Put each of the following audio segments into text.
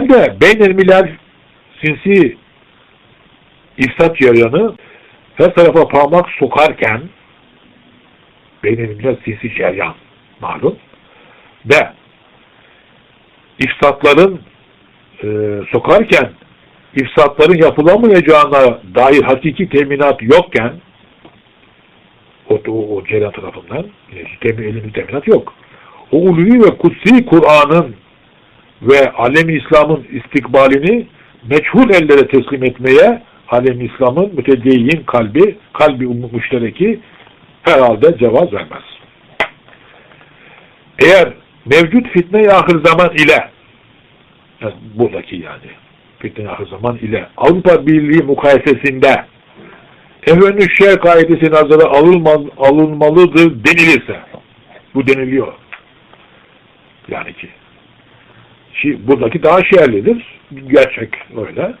Hem de beynelmiler sinsi ifsat yarayanı her tarafa parmak sokarken beynelmiler sinsi ceryan malum ve ifsatların e, sokarken ifsatların yapılamayacağına dair hakiki teminat yokken o, o, o ceryan tarafından e, temin, elinde teminat yok. O ulvi ve kutsi Kur'an'ın ve alem İslam'ın istikbalini meçhul ellere teslim etmeye alem İslam'ın mütedeyyin kalbi, kalbi müştereki herhalde cevaz vermez. Eğer mevcut fitne-i ahir zaman ile yani buradaki yani fitne-i ahir zaman ile Avrupa Birliği mukayesesinde evvenü şer kaidesi nazara alınmaz, alınmalıdır denilirse bu deniliyor. Yani ki Şimdi buradaki daha şerlidir. Gerçek öyle.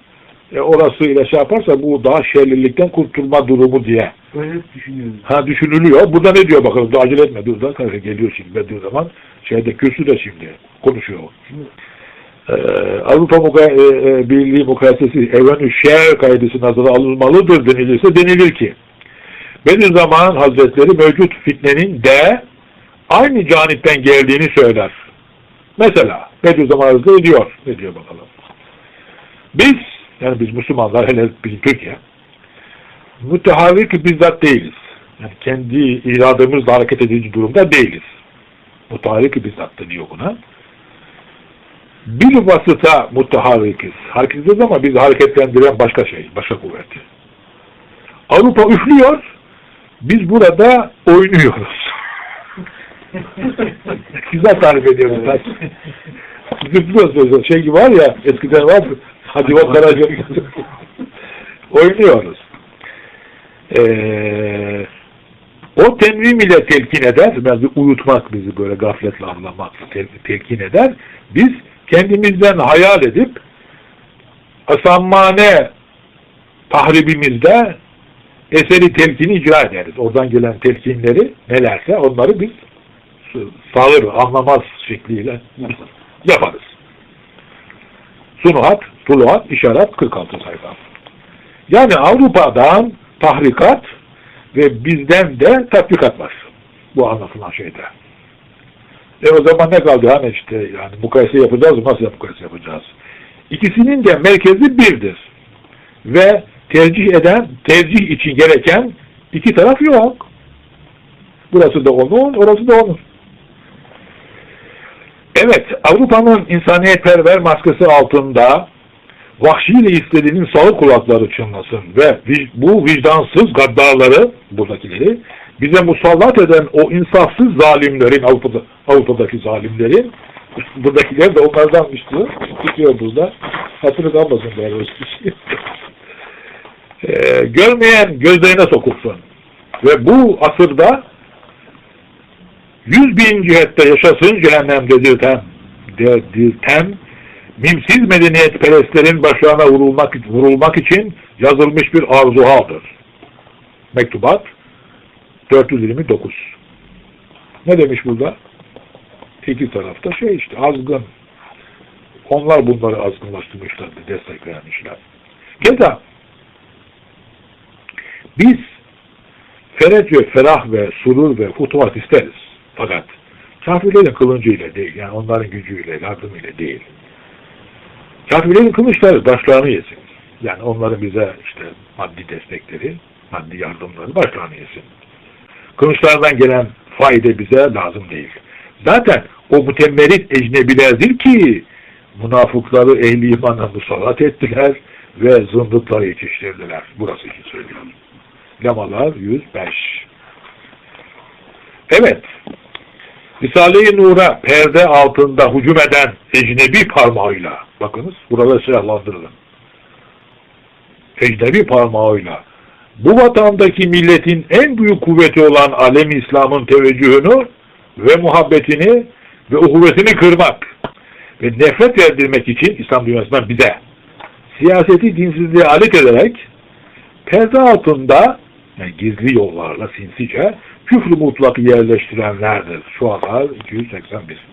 E orası ile şey yaparsa bu daha şerlilikten kurtulma durumu diye Öyle düşünüyoruz. ha düşünülüyor. Burada ne diyor bakalım. Dur, acele etme. Dur da geliyor şimdi. Dediği zaman şeyde kürsü de şimdi konuşuyor. Ee, Avrupa Muka e, e, Birliği mukayesesi evrenü şer kaidesi nazara alınmalıdır denilirse denilir ki Bediüzzaman Hazretleri mevcut fitnenin de aynı canipten geldiğini söyler. Mesela Bediüzzaman Hazretleri diyor. Ne diyor bakalım. Biz, yani biz Müslümanlar, hele bizim Türkiye, mütehavik bizzat değiliz. Yani kendi irademizle hareket edici durumda değiliz. Mutaharrik bizzat deniyor buna. Bir vasıta mutaharrikiz. Hareket ediyoruz ama bizi hareketlendiren başka şey, başka kuvvet. Avrupa üflüyor, biz burada oynuyoruz. Güzel tarif ediyorum. Zıplıyoruz. Şey gibi var ya, eskiden var Hadi o Karaca. Oynuyoruz. Ee, o tenvim ile telkin eder, bir uyutmak bizi böyle gafletle anlamak tel, telkin eder. Biz kendimizden hayal edip asammane tahribimizde eseri telkini icra ederiz. Oradan gelen telkinleri nelerse onları biz sağır, anlamaz şekliyle yaparız. Sunuhat, tuluhat, işaret 46 sayfa. Yani Avrupa'dan tahrikat ve bizden de tatbikat var. Bu anlatılan şeyde. E o zaman ne kaldı? Hani işte yani mukayese yapacağız nasıl mukayese yapacağız? İkisinin de merkezi birdir. Ve tercih eden, tercih için gereken iki taraf yok. Burası da onun, orası da onun. Evet, Avrupa'nın insaniyetperver maskesi altında vahşiyle istediğinin sağır kulakları çınlasın ve bu vicdansız gaddarları, buradakileri, bize musallat eden o insafsız zalimlerin, Avrupa'da, Avrupa'daki zalimlerin, buradakiler de onlardanmış diyor, tutuyor burada. Hatırı kalmasın böyle şey. ee, görmeyen gözlerine sokulsun. Ve bu asırda yüz bin cihette yaşasın cehennemde dirten, dirten mimsiz medeniyet perestlerin başlarına vurulmak, vurulmak için yazılmış bir arzuhadır. Mektubat 429. Ne demiş burada? İki tarafta şey işte azgın. Onlar bunları azgınlaştırmışlardı, destek vermişler. Keza biz feret ve ferah ve surur ve futuhat isteriz. Fakat kafirlerin kılıncıyla değil, yani onların gücüyle, yardımıyla değil. Kafirlerin kılıçları başlarını yesin. Yani onların bize işte maddi destekleri, maddi yardımları başlarını yesin. Kılıçlardan gelen fayda bize lazım değil. Zaten o mütemmerit ecnebilerdir ki münafıkları ehli imana musallat ettiler ve zındıkları yetiştirdiler. Burası için söylüyorum. Lemalar 105. Evet. Risale-i Nur'a perde altında hücum eden ecnebi parmağıyla, bakınız burada silahlandırılın. Ecnebi parmağıyla bu vatandaki milletin en büyük kuvveti olan alem İslam'ın teveccühünü ve muhabbetini ve uhuvvetini kırmak ve nefret verdirmek için İslam dünyasından bize siyaseti dinsizliğe alet ederek perde altında yani gizli yollarla sinsice küfrü mutlak yerleştirenlerdir. Şu anlar 281.